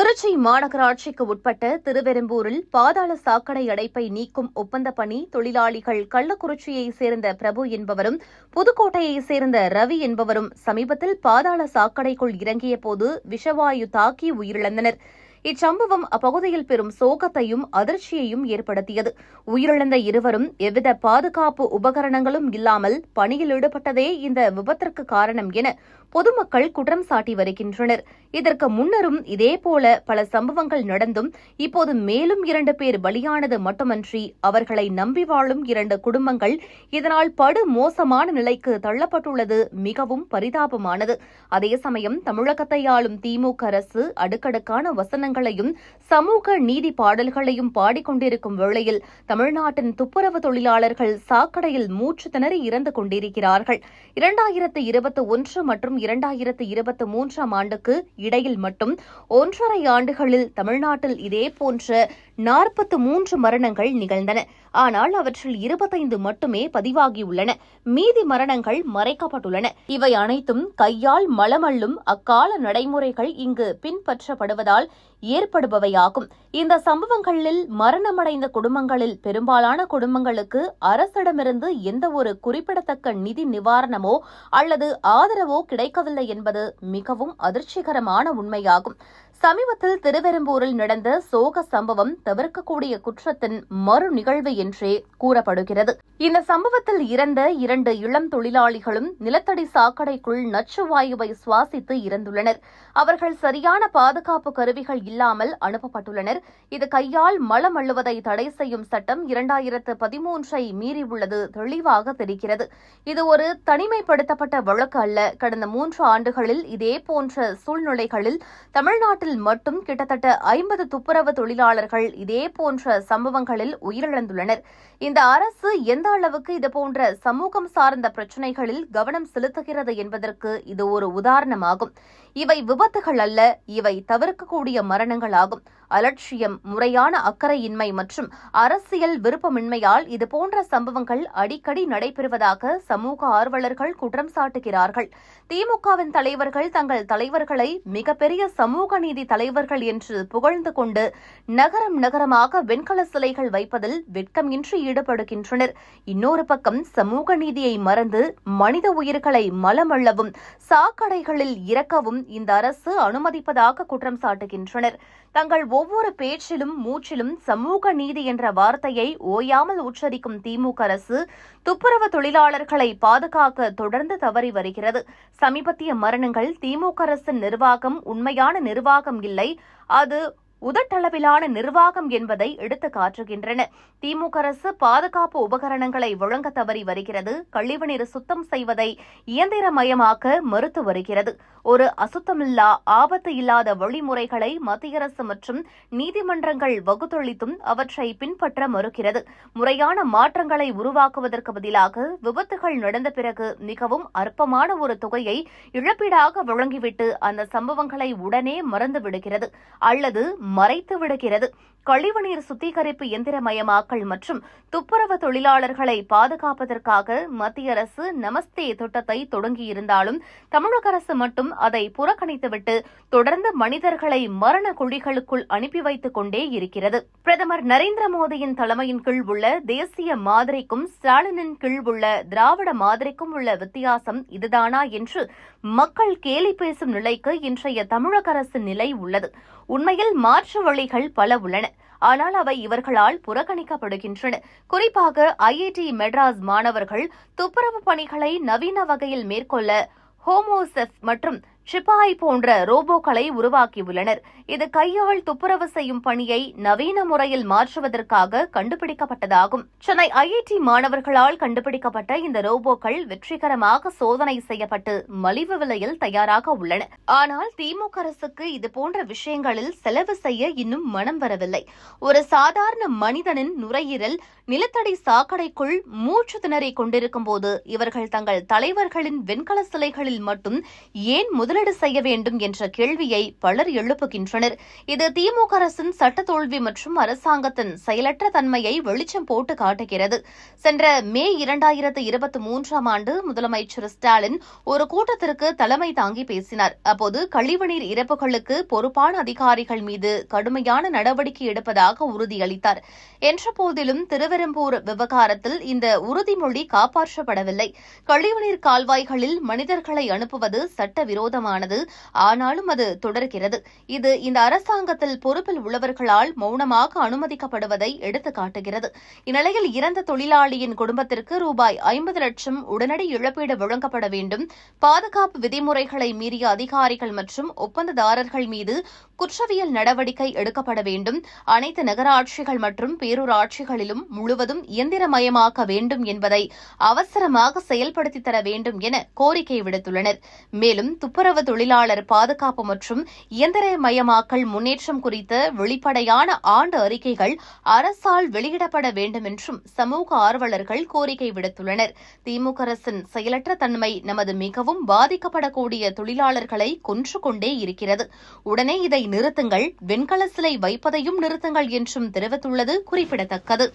திருச்சி மாநகராட்சிக்கு உட்பட்ட திருவெரும்பூரில் பாதாள சாக்கடை அடைப்பை நீக்கும் ஒப்பந்த பணி தொழிலாளிகள் கள்ளக்குறிச்சியைச் சேர்ந்த பிரபு என்பவரும் புதுக்கோட்டையைச் சேர்ந்த ரவி என்பவரும் சமீபத்தில் பாதாள சாக்கடைக்குள் இறங்கியபோது விஷவாயு தாக்கி உயிரிழந்தனர். இச்சம்பவம் அப்பகுதியில் பெரும் சோகத்தையும் அதிர்ச்சியையும் ஏற்படுத்தியது. உயிரிழந்த இருவரும் எவ்வித பாதுகாப்பு உபகரணங்களும் இல்லாமல் பணியில் ஈடுபட்டதே இந்த விபத்திற்கு காரணம் என பொதுமக்கள் குற்றம் சாட்டி வருகின்றனர். இதற்கு முன்னரும் இதேபோல பல சம்பவங்கள் நடந்தும் இப்போது மேலும் இரண்டு பேர் பலியானது மட்டுமன்றி அவர்களை நம்பி வாழும் இரண்டு குடும்பங்கள் இதனால் படு மோசமான நிலைக்கு தள்ளப்பட்டுள்ளது மிகவும் பரிதாபமானது. அதே சமயம் தமிழகத்தை ஆளும் திமுக அரசு அடுக்கடுக்கான கீர்த்தனங்களையும் சமூக நீதி பாடல்களையும் பாடிக்கொண்டிருக்கும் வேளையில் தமிழ்நாட்டின் துப்புரவு தொழிலாளர்கள் சாக்கடையில் மூச்சு திணறி இறந்து கொண்டிருக்கிறார்கள். இரண்டாயிரத்து இருபத்தி ஒன்று மற்றும் இரண்டாயிரத்து இருபத்தி மூன்றாம் ஆண்டுக்கு இடையில் மட்டும் ஒன்றரை ஆண்டுகளில் தமிழ்நாட்டில் இதேபோன்ற நாற்பத்து மூன்று மரணங்கள் நிகழ்ந்தன. ஆனால் அவற்றில் இருபத்தைந்து மட்டுமே பதிவாகியுள்ளன. மீதி மரணங்கள் மறைக்கப்பட்டுள்ளன. இவை அனைத்தும் கையால் மலமள்ளும் அக்கால நடைமுறைகள் இங்கு பின்பற்றப்படுவதால் ஏற்படுபவையாகும். இந்த சம்பவங்களில் மரணமடைந்த குடும்பங்களில் பெரும்பாலான குடும்பங்களுக்கு அரசிடமிருந்து எந்த ஒரு குறிப்பிடத்தக்க நிதி நிவாரணமோ அல்லது ஆதரவோ கிடைக்கவில்லை என்பது மிகவும் அதிர்ச்சிகரமான உண்மையாகும். சமீபத்தில் திருவெரும்பூரில் நடந்த சோக சம்பவம் தவிர்க்கக்கூடிய குற்றத்தின் மறு நிகழ்வு என்றே கூறப்படுகிறது. இந்த சம்பவத்தில் இறந்த இரண்டு இளம் தொழிலாளிகளும் நிலத்தடி சாக்கடைக்குள் நச்சு வாயுவை சுவாசித்து இறந்துள்ளனர். அவர்கள் சரியான பாதுகாப்பு கருவிகள் இல்லாமல் அனுப்பப்பட்டுள்ளனர். இது கையால் மலம் அள்ளுவதை தடை செய்யும் சட்டம் இரண்டாயிரத்து பதிமூன்றை மீறியுள்ளது தெளிவாக தெரிகிறது. இது ஒரு தனிமைப்படுத்தப்பட்ட வழக்கு அல்ல. கடந்த மூன்று ஆண்டுகளில் இதேபோன்ற சூழ்நிலைகளில் தமிழ்நாட்டில் மட்டும் கிட்டத்தட்ட ஐம்பது துப்புரவு தொழிலாளர்கள் இதேபோன்ற சம்பவங்களில் உயிரிழந்துள்ளனர். இந்த அரசு எந்த அளவுக்கு இதுபோன்ற சமூகம் சார்ந்த பிரச்சினைகளில் கவனம் செலுத்துகிறது என்பதற்கு இது ஒரு உதாரணமாகும். இவை விபத்துகள் அல்ல இவை தவிர்க்கக்கூடிய மரணங்களாகும். அலட்சியம் முறையான அக்கறையின்மை மற்றும் அரசியல் விருப்பமின்மையால் இதுபோன்ற சம்பவங்கள் அடிக்கடி நடைபெறுவதாக சமூக ஆர்வலர்கள் குற்றம் சாட்டுகிறார்கள். திமுகவின் தலைவர்கள் தங்கள் தலைவர்களை மிகப்பெரிய சமூக நீதி தலைவர்கள் என்று புகழ்ந்து கொண்டு நகரம் நகரமாக வெண்கல சிலைகள் வைப்பதில் வெட்கமின்றி ஈடுபடுகின்றனர். இன்னொரு பக்கம் சமூக நீதியை மறந்து மனித உயிர்களை மலமள்ளவும் சாக்கடைகளில் இறக்கவும் இந்த அரசு அனுமதிப்பதாக குற்றம் சாட்டுகின்றனர். தங்கள் ஒவ்வொரு பேச்சிலும் மூச்சிலும் சமூக நீதி என்ற வார்த்தையை ஓயாமல் உச்சரிக்கும் திமுக அரசு துப்புரவு தொழிலாளர்களை பாதுகாக்க தொடர்ந்து தவறி வருகிறது. சமீபத்திய மரணங்கள் திமுக அரசின் நிர்வாகம் உண்மையான நிர்வாகம் இல்லை அது உதட்டளவிலான நிர்வாகம் என்பதை எடுத்து காட்டுகின்றன. திமுக அரசு பாதுகாப்பு உபகரணங்களை வழங்க தவறி வருகிறது. கழிவுநீர் சுத்தம் செய்வதை இயந்திரமயமாக்க மறுத்து வருகிறது. ஒரு அசுத்தமில்லா ஆபத்து இல்லாத வழிமுறைகளை மத்திய அரசு மற்றும் நீதிமன்றங்கள் வகுத்தொழித்தும் அவற்றை பின்பற்ற மறுக்கிறது. முறையான மாற்றங்களை உருவாக்குவதற்கு பதிலாக விபத்துகள் நடந்த பிறகு மிகவும் அற்பமான ஒரு தொகையை இழப்பீடாக வழங்கிவிட்டு அந்த சம்பவங்களை உடனே மறந்து விடுகிறது அல்லது மறைத்து விடுகிறது கழிவுநீர் சுத்திகரிப்பு எந்திரமயமாக்கல் மற்றும் துப்புரவு தொழிலாளர்களை பாதுகாப்பதற்காக மத்திய அரசு நமஸ்தே திட்டத்தை தொடங்கியிருந்தாலும் தமிழக அரசு மட்டும் அதை புறக்கணித்துவிட்டு தொடர்ந்து மனிதர்களை மரண குழிகளுக்குள் அனுப்பி வைத்துக் கொண்டே இருக்கிறது. பிரதமர் நரேந்திர மோடியின் தலைமையின் கீழ் உள்ள தேசிய மாதிரிக்கும் ஸ்டாலினின் கீழ் உள்ள திராவிட மாதிரிக்கும் உள்ள வித்தியாசம் இதுதானா என்று மக்கள் கேலி பேசும் நிலைக்கு இன்றைய தமிழக அரசு நிலை உள்ளது. உண்மையில் மாற்று வழிகள் பல உள்ளன. ஆனால் அவை இவர்களால் புறக்கணிக்கப்படுகின்றன. குறிப்பாக ஐஐடி மெட்ராஸ் மாணவர்கள் துப்புரவு பணிகளை நவீன வகையில் மேற்கொள்ள ஹோமோசெஃப் மற்றும் சிப்பாய் போன்ற ரோபோக்களை உருவாக்கியுள்ளனர். இது கையால் துப்புரவு செய்யும் பணியை நவீன முறையில் மாற்றுவதற்காக கண்டுபிடிக்கப்பட்டதாகும். சென்னை ஐஐடி மாணவர்களால் கண்டுபிடிக்கப்பட்ட இந்த ரோபோக்கள் வெற்றிகரமாக சோதனை செய்யப்பட்டு மலிவு விலையில் தயாராக உள்ளன. ஆனால் திமுக அரசுக்கு இதுபோன்ற விஷயங்களில் செலவு செய்ய இன்னும் மனம் வரவில்லை. ஒரு சாதாரண மனிதனின் நுரையீரல் நிலத்தடி சாக்கடைக்குள் மூச்சு திணறிக் கொண்டிருக்கும் போது இவர்கள் தங்கள் தலைவர்களின் வெண்கல சிலைகளில் மட்டும் ஏன் முதல் முதலீடு செய்ய வேண்டும் என்ற கேள்வியை பலர் எழுப்புகின்றனர். இது திமுக அரசின் சட்ட தோல்வி மற்றும் அரசாங்கத்தின் செயலற்ற தன்மையை வெளிச்சம் போட்டு காட்டுகிறது. சென்ற மே இரண்டாயிரத்து இருபத்தி மூன்றாம் ஆண்டு முதலமைச்சர் ஸ்டாலின் ஒரு கூட்டத்திற்கு தலைமை தாங்கி பேசினார். அப்போது கழிவுநீர் இறப்புகளுக்கு பொறுப்பான அதிகாரிகள் மீது கடுமையான நடவடிக்கை எடுப்பதாக உறுதியளித்தார். என்ற போதிலும் திருவெரும்பூர் விவகாரத்தில் இந்த உறுதிமொழி காப்பாற்றப்படவில்லை. கழிவுநீர் கால்வாய்களில் மனிதர்களை அனுப்புவது சட்டவிரோதமானது ஆனாலும் அது தொடர்கிறது. இது இந்த அரசாங்கத்தில் பொறுப்பில் உள்ளவர்களால் மௌனமாக அனுமதிக்கப்படுவதை எடுத்து காட்டுகிறது. இந்நிலையில் இறந்த தொழிலாளியின் குடும்பத்திற்கு ரூபாய் ஐம்பது லட்சம் உடனடி இழப்பீடு வழங்கப்பட வேண்டும். பாதுகாப்பு விதிமுறைகளை மீறிய அதிகாரிகள் மற்றும் ஒப்பந்ததாரர்கள் மீது குற்றவியல் நடவடிக்கை எடுக்கப்பட வேண்டும். அனைத்து நகராட்சிகள் மற்றும் பேரூராட்சிகளிலும் முழுவதும் இயந்திரமயமாக்க வேண்டும் என்பதை அவசரமாக செயல்படுத்தி தர வேண்டும் என கோரிக்கை விடுத்துள்ளனர். மேலும் துப்புரவு தொழிலாளர் பாதுகாப்பு மற்றும் இயந்திரமயமாக்கல் முன்னேற்றம் குறித்த வெளிப்படையான ஆண்டு அறிக்கைகள் அரசால் வெளியிடப்பட வேண்டும் என்றும் சமூக ஆர்வலர்கள் கோரிக்கை விடுத்துள்ளனர். திமுக அரசின் செயலற்ற தன்மை நமது மிகவும் பாதிக்கப்படக்கூடிய தொழிலாளர்களை கொன்று கொண்டே இருக்கிறது. உடனே இதை நிறுத்துங்கள். வெண்கல சிலை வைப்பதையும் நிறுத்துங்கள் என்றும் தெரிவித்துள்ளது குறிப்பிடத்தக்கது.